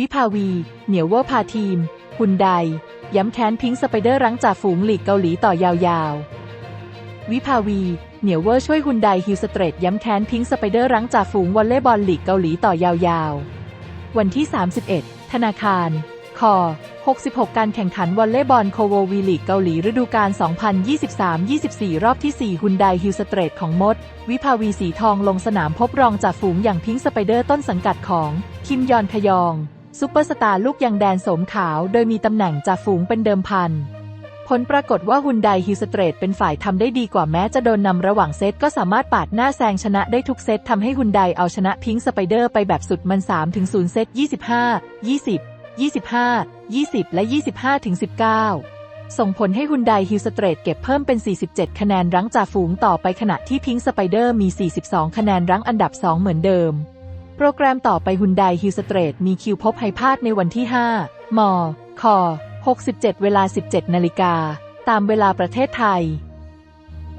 วิภาวี เหนียวเวอร์พาทีมฮุนได ย้ำแค้นพิงสไปเดอร์รั้งจ่าฝูงหลีกเกาหลีต่อยาวๆ วิภาวี เหนียวเวอร์ช่วยฮุนไดฮิลสเตรทย้ำแค้นพิงสไปเดอร์รั้งจ่าฝูงวอลเลย์บอลลีกเกาหลีต่อยาวๆ วันที่ 31 ธนาคาร คอ 66 การแข่งขันวอลเลย์บอลโคโววีลีกเกาหลีฤดูกาล 2023-24 รอบที่ 4 ฮุนไดฮิลสเตรทของมด วิภาวีสีทองลงสนามพบรองจ่าฝูงอย่างพิงสไปเดอร์ต้นสังกัดของ คิมยอนขยอง ซุปเปอร์สตาร์ลูกยังแดนสมขาวโดยมีตำแหน่งจ่าฝูงเป็นเดิมพัน ผลปรากฏว่าฮุนไดฮิลสเตรทเป็นฝ่ายทำได้ดีกว่าแม้จะโดนนำระหว่างเซตก็สามารถปาดหน้าแซงชนะได้ทุกเซตทำให้ฮุนไดเอาชนะพิงค์สไปเดอร์ไปแบบสุดมัน3ถึง0เซต 25 20 25 20 และ 25 ถึง 19 ส่งผลให้ฮุนไดฮิลสเตรทเก็บเพิ่มเป็น 47 คะแนนรั้งจ่าฝูงต่อไปขณะที่พิงค์สไปเดอร์มี 42 คะแนนรั้งอันดับ 2 เหมือนเดิม โปรแกรมต่อไปฮุนไดฮิลสเตรทมีคิวพบไฮพาดในวันที่ 5 ม ค 67 เวลา 17 นาฬิกา ตามเวลาประเทศไทย